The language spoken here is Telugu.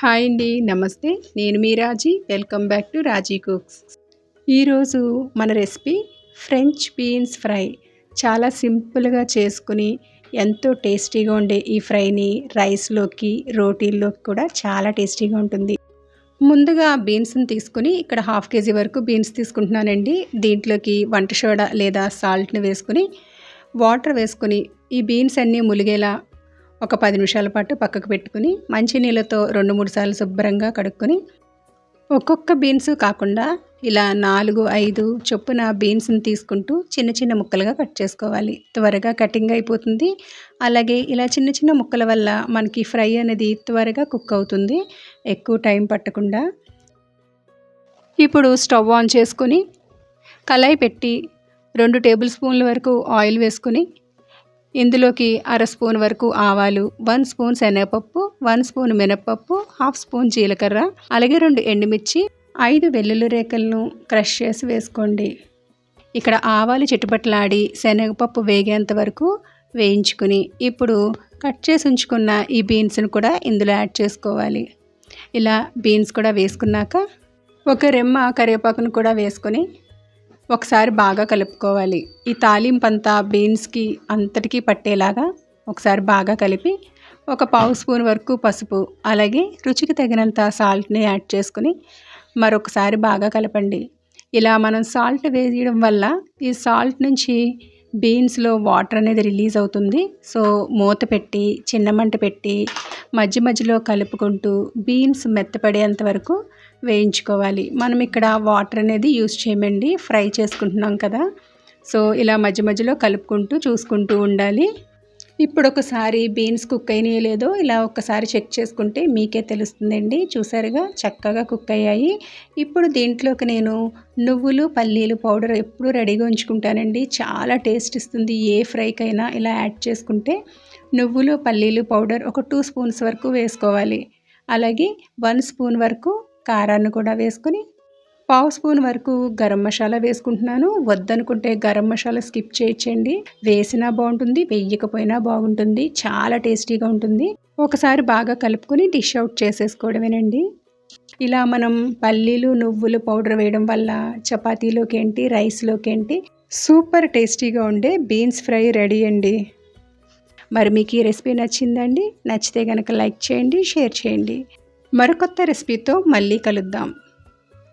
హాయ్ అండి నమస్తే. నేను మీ Raji. Welcome back to Raji cooks ఈరోజు మన రెసిపీ ఫ్రెంచ్ బీన్స్ ఫ్రై చాలా సింపుల్గా చేసుకుని ఎంతో టేస్టీగా ఉండే ఈ ఫ్రైని రైస్లోకి రోటీల్లోకి కూడా చాలా టేస్టీగా ఉంటుంది. ముందుగా బీన్స్ని తీసుకుని ఇక్కడ హాఫ్ కేజీ వరకు బీన్స్ తీసుకుంటున్నానండి. దీంట్లోకి వంట సోడా లేదా సాల్ట్ని వేసుకుని వాటర్ వేసుకుని ఈ బీన్స్ అన్నీ ములిగేలా ఒక పది నిమిషాల పాటు పక్కకు పెట్టుకుని మంచినీళ్ళతో రెండు మూడు సార్లు శుభ్రంగా కడుక్కొని ఒక్కొక్క బీన్స్ కాకుండా ఇలా నాలుగు ఐదు చొప్పున బీన్స్ని తీసుకుంటూ చిన్న చిన్న ముక్కలుగా కట్ చేసుకోవాలి. త్వరగా కటింగ్ అయిపోతుంది. అలాగే ఇలా చిన్న చిన్న ముక్కల వల్ల మనకి ఫ్రై అనేది త్వరగా కుక్ అవుతుంది. ఎక్కువ టైం పట్టకుండా. ఇప్పుడు స్టవ్ ఆన్ చేసుకొని కళాయి పెట్టి రెండు టేబుల్ స్పూన్ల వరకు ఆయిల్ వేసుకుని ఇందులోకి అర స్పూన్ వరకు ఆవాలు వన్ స్పూన్ శనగపప్పు వన్ స్పూన్ మినపప్పు హాఫ్ స్పూన్ జీలకర్ర అలాగే రెండు ఎండుమిర్చి ఐదు వెల్లుల్లి రేకలను క్రష్ చేసి వేసుకోండి. ఇక్కడ ఆవాలు చిట్టుపట్లాడి శనగపప్పు వేగేంత వరకు వేయించుకుని ఇప్పుడు కట్ చేసి ఉంచుకున్న ఈ బీన్స్ను కూడా ఇందులో యాడ్ చేసుకోవాలి. ఇలా బీన్స్ కూడా వేసుకున్నాక ఒక రెమ్మ కరివేపాకును కూడా వేసుకొని ఒకసారి బాగా కలుపుకోవాలి. ఈ తాలింపంతా బీన్స్కి అంతటికీ పట్టేలాగా ఒకసారి బాగా కలిపి ఒక పావు స్పూన్ వరకు పసుపు అలాగే రుచికి తగినంత సాల్ట్ని యాడ్ చేసుకుని మరొకసారి బాగా కలపండి. ఇలా మనం సాల్ట్ వేయడం వల్ల ఈ సాల్ట్ నుంచి బీన్స్లో వాటర్ అనేది రిలీజ్ అవుతుంది. సో మూత పెట్టి చిన్న మంట పెట్టి మధ్య మధ్యలో కలుపుకుంటూ బీన్స్ మెత్తపడేంత వరకు వేయించుకోవాలి. మనం ఇక్కడ వాటర్ అనేది యూస్ చేయమండి. ఫ్రై చేసుకుంటున్నాం కదా. సో ఇలా మధ్య మధ్యలో కలుపుకుంటూ చూసుకుంటూ ఉండాలి. ఇప్పుడు ఒకసారి బీన్స్ కుక్ అయినాయో లేదో ఇలా ఒకసారి చెక్ చేసుకుంటే మీకే తెలుస్తుందండి. చూసారుగా చక్కగా కుక్ అయ్యాయి ఇప్పుడు దీంట్లోకి నేను నువ్వులు పల్లీలు పౌడర్ ఎప్పుడు రెడీగా ఉంచుకుంటానండి. చాలా టేస్ట్ ఇస్తుంది. ఏ ఫ్రైకైనా ఇలా యాడ్ చేసుకుంటే నువ్వులు పల్లీలు పౌడర్ ఒక టూ స్పూన్స్ వరకు వేసుకోవాలి. అలాగే వన్ స్పూన్ వరకు కారాన్ని కూడా వేసుకొని పావు స్పూన్ వరకు గరం మసాలా వేసుకుంటున్నాను. వద్దనుకుంటే గరం మసాలా స్కిప్ చేయించండి వేసినా బాగుంటుంది వేయకపోయినా బాగుంటుంది. చాలా టేస్టీగా ఉంటుంది. ఒకసారి బాగా కలుపుకొని డిష్ అవుట్ చేసేసుకోవడమేనండి. ఇలా మనం పల్లీలు నువ్వులు పౌడర్ వేయడం వల్ల చపాతీలోకి ఏంటి రైస్లోకి ఏంటి సూపర్ టేస్టీగా ఉండే బీన్స్ ఫ్రై రెడీ అండి. మరి మీకు ఈ రెసిపీ నచ్చిందండి నచ్చితే కనుక లైక్ చేయండి షేర్ చేయండి. మరికొత్త రెసిపీతో మళ్ళీ కలుద్దాం.